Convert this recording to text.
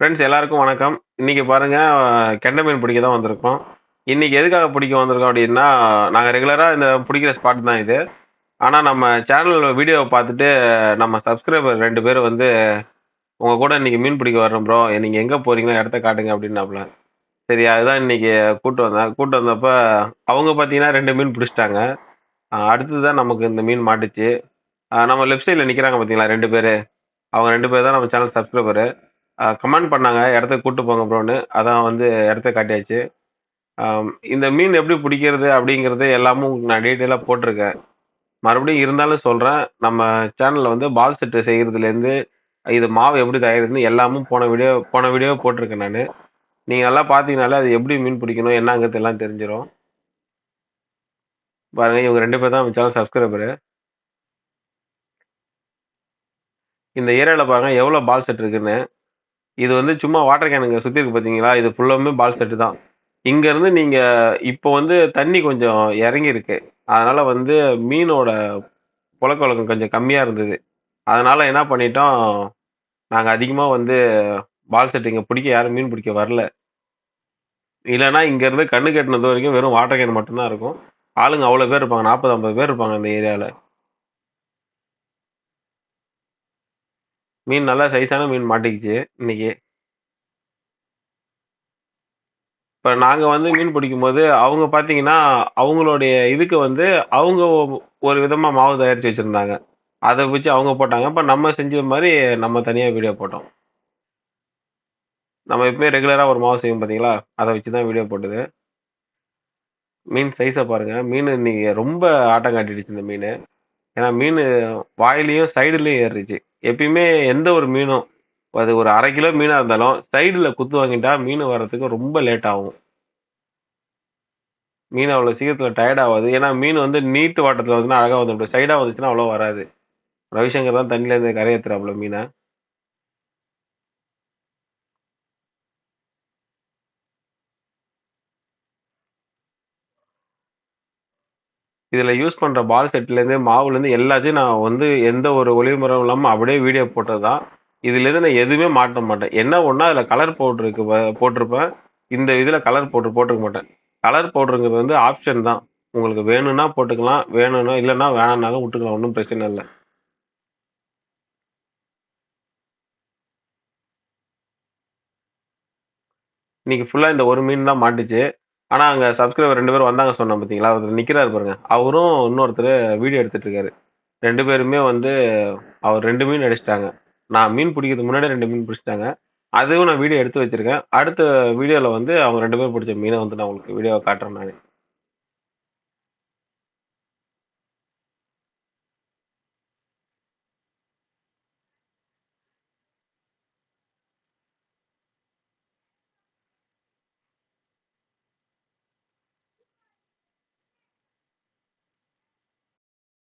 Friends எல்லாருக்கும் வணக்கம். இன்றைக்கி பாருங்கள் கெண்டை மீன் பிடிக்க தான் வந்திருக்கோம். இன்றைக்கி எதுக்காக பிடிக்க வந்திருக்கோம் அப்படின்னா நாங்கள் ரெகுலராக இந்த பிடிக்கிற ஸ்பாட் தான் இது. ஆனால் நம்ம சேனல் வீடியோவை பார்த்துட்டு நம்ம சப்ஸ்கிரைபர் ரெண்டு பேர் வந்து, உங்கள் கூட இன்றைக்கி மீன் பிடிக்க வரணும் ப்ரோ. நீங்கள் எங்கே போகிறீங்களோ இடத்த காட்டுங்க" அப்படின்னாப்புல சரி அதுதான் இன்னைக்கு கூட்டு வந்தேன். கூட்டு வந்தப்போ அவங்க பார்த்தீங்கன்னா ரெண்டு மீன் பிடிச்சிட்டாங்க அடுத்தது தான் நமக்கு இந்த மீன் மாட்டுச்சு. நம்ம லெஃப்ட் சைடில் நிற்கிறாங்க பார்த்தீங்களா ரெண்டு பேர் அவங்க ரெண்டு பேர் தான் நம்ம சேனல் சப்ஸ்கிரைபரு. அ கமெண்ட் பண்ணாங்க இடத்துக்கு கூட்டு போங்க ப்ரோன்னு. அதான் வந்து இடத்த காட்டியாச்சு. அம் இந்த மீன் எப்படி பிடிக்கிறது அப்படிங்கிறது எல்லாமும் உங்களுக்கு நான் டீட்டெயிலா போட்டிருக்கேன். மறுபடியும் இருந்தாலும் சொல்றேன். நம்ம சேனல்ல வந்து பால் செட்டு செய்றதுலேருந்து, இது மாவு எப்படி தயாரிக்கிறதுன்னு எல்லாமும் போன வீடியோ போன வீடியோ போட்டிருக்கேன் நானு. நீங்க நல்லா பார்த்தீங்கனாலே அது எப்படி மீன் பிடிக்கணும் என்னங்கிறது எல்லாம் தெரிஞ்சிரும். பாருங்க இவங்க 2 பேர் தான் நம்ம சேனல் சப்ஸ்கிரைபரு. இந்த ஏரியால பாருங்க எவ்வளோ பால் செட் இருக்குன்னு. இது வந்து சும்மா வாட்டர் கேனுங்க சுற்றி இருக்கு பார்த்தீங்களா? இது ஃபுல்லாமே பால் செட்டு தான். இங்கேருந்து நீங்கள் இப்போ வந்து தண்ணி கொஞ்சம் இறங்கியிருக்கு. அதனால் வந்து மீனோட புழக்கவழக்கம் கொஞ்சம் கம்மியாக இருந்தது. அதனால் என்ன பண்ணிட்டோம், நாங்கள் அதிகமாக வந்து பால் செட்டு இங்கே பிடிக்க யாரும் மீன் பிடிக்க வரல. இல்லைன்னா இங்கேருந்து கண்ணு கட்டினது வரைக்கும் வெறும் வாட்டர் கேன் மட்டும்தான் இருக்கும். ஆளுங்க அவ்வளோ பேர் இருப்பாங்க. 40, 50 பேர் இருப்பாங்க அந்த ஏரியாவில் மீன் நல்லா சைஸான மீன் மாட்டிக்கிச்சு இன்னைக்கு. இப்போ நாங்கள் வந்து மீன் பிடிக்கும்போது, அவங்க பார்த்தீங்கன்னா, அவங்களுடைய இதுக்கு வந்து அவங்க ஒரு விதமாக மாவு தயாரித்து வச்சுருந்தாங்க அதை வச்சு அவங்க போட்டாங்க. இப்போ நம்ம செஞ்ச மாதிரி நம்ம தனியாக வீடியோ போட்டோம். நம்ம எப்பவுமே ரெகுலராக ஒரு மாவு செய்வோம் பார்த்தீங்களா? அதை வச்சு தான் வீடியோ போட்டது. மீன் சைஸை பாருங்கள் மீன் இன்னைக்கு ரொம்ப ஆட்டம் காட்டிடுச்சு இந்த மீன் ஏன்னா மீன் வாயிலையும் சைடுலேயும் ஏறிச்சு எப்பயுமே எந்த ஒரு மீனும், அது ஒரு அரை கிலோ மீனா இருந்தாலும், சைடுல குத்து வாங்கிட்டா மீன் வர்றதுக்கு ரொம்ப லேட் ஆகும். மீன் அவ்வளோ சீக்கிரத்தில் டயர்ட் ஆகாது ஏன்னா மீன் வந்து நீட்டு வாட்டத்தில் வந்துன்னா அழகாக வந்துடும். சைடாக வந்துச்சுன்னா அவ்வளோ வராது. ரவிசங்கர் தான் தண்ணிலேருந்து கரையேத்துறாப்ல மீனை இதில் யூஸ் பண்ற பால் செட்லேருந்து, மாவுலேருந்து எல்லாத்தையும் நான் வந்து எந்த ஒரு ஒளிவு இல்லாம அப்படியே வீடியோ போட்டது தான். இதுலேருந்து நான் எதுவுமே மாட்ட மாட்டேன். என்ன ஒண்ணா அதில கலர் பவுடருக்கு ப போட்டிருப்பேன். இந்த இதில கலர் பவுடர் போட்டிருக்க மாட்டேன். கலர் பவுடருங்கிறது வந்து ஆப்ஷன் தான். உங்களுக்கு வேணும்னா போட்டுக்கலாம். வேணும்னா இல்லன்னா வேணாம்னாலும் விட்டுக்கலாம். ஒண்ணும் பிரச்சனை இல்ல. இன்னைக்கு ஃபுல்லா இந்த ஒரு மீன் தான் மாட்டுச்சு. ஆனா அங்க சப்ஸ்கிரைபர் 2 பேர் வந்தாங்க சொன்னேன் பார்த்தீங்களா? அவர் நிக்கிறாரு பாருங்க. அவரும் இன்னொருத்தர் வீடியோ எடுத்துட்டு இருக்காரு. ரெண்டு பேருமே வந்து அவர் ரெண்டு மீன் அடிச்சிட்டாங்க நான் மீன் பிடிக்கிறதுக்கு முன்னாடியே ரெண்டு மீன் பிடிச்சிட்டாங்க அதுவும் நான் வீடியோ எடுத்து வச்சிருக்கேன். அடுத்த வீடியோல வந்து அவங்க ரெண்டு பேரும் பிடிச்ச மீனை வந்து நான் உங்களுக்கு வீடியோவை காட்டுறேன் நான்